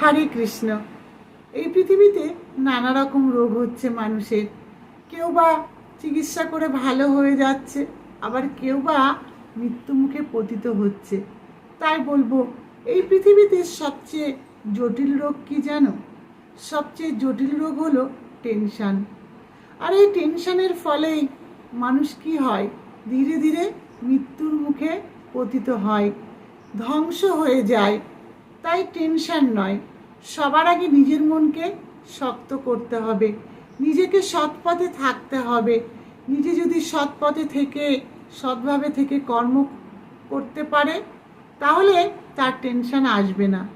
হরে কৃষ্ণ। এই পৃথিবীতে নানা রকম রোগ হচ্ছে মানুষের। কেউ বা চিকিৎসা করে ভালো হয়ে যাচ্ছে, আবার কেউ বা মৃত্যু মুখে পতিত হচ্ছে। তাই বলব, এই পৃথিবীতে সবচেয়ে জটিল রোগ কি জানো? সবচেয়ে জটিল রোগ হলো টেনশান। আর এই টেনশানের ফলেই মানুষ কি হয়? ধীরে ধীরে মৃত্যুর মুখে পতিত হয়, ধ্বংস হয়ে যায়। তাই টেনশন নয়। সবার আগে নিজের মনকে শক্ত করতে হবে। নিজেকে সৎ পথে থাকতে হবে। নিজে যদি সৎ পথে থেকে সৎভাবে থেকে কর্ম করতে পারে, তাহলে তার টেনশন আসবে না।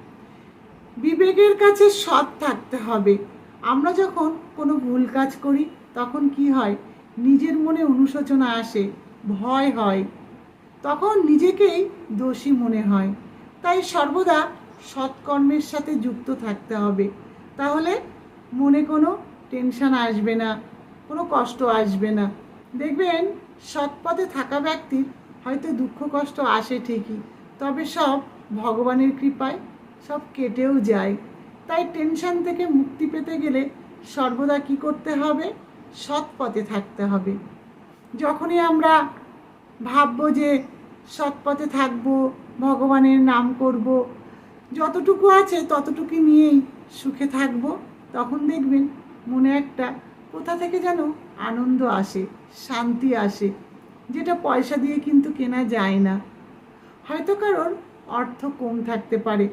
বিবেকের কাছে সৎ থাকতে হবে। আমরা যখন কোনো ভুল কাজ করি, তখন কি হয়? নিজের মনে অনুশোচনা আসে, ভয় হয়। তখন নিজেকেই দোষী মনে হয়। তাই সর্বদা সৎকর্মের সাথে যুক্ত থাকতে হবে। তাহলে মনে কোনো টেনশন আসবে না, কোনো কষ্ট আসবে না। দেখবেন সৎ পথে থাকা ব্যক্তির হয়তো দুঃখ, কষ্ট আসে ঠিকই, তবে সব ভগবানের কৃপায় সব কেটেও যায়। তাই টেনশন থেকে মুক্তি পেতে গেলে সর্বদা কি করতে হবে? সৎ পথে থাকতে হবে। যখনই আমরা ভাববো যে সৎ পথে থাকব, ভগবানের নাম করব যতটুকু আছে ততটুকু নিয়েই সুখে থাকব। তখন দেখবেন মনে একটা কোথা থেকে যেন আনন্দ আসে, শান্তি আসে, যেটা পয়সা দিয়ে কিন্তু কেনা যায় না। হয়তো কারোর অর্থ কম থাকতে পারে,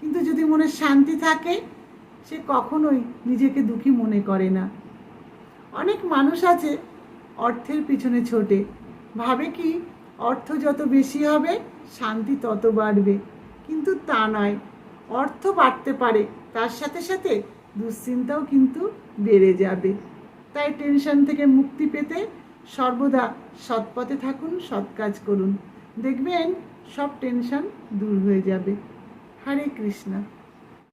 কিন্তু যদি মনে শান্তি থাকে, সে কখনোই নিজেকে দুঃখী মনে করে না। অনেক মানুষ আছে, অর্থের পিছনে ছোটে। ভাবে কি, অর্থ যত বেশি হবে, শান্তি তত বাড়বে। কিন্তু তা নয়। অর্থ বাড়তে পারে, তার সাথে সাথে দুশ্চিন্তাও কিন্তু বেড়ে যাবে। তাই টেনশন থেকে মুক্তি পেতে সর্বদা সৎপথে থাকুন, সৎ কাজ করুন। দেখবেন সব টেনশন দূর হয়ে যাবে। হরে কৃষ্ণ।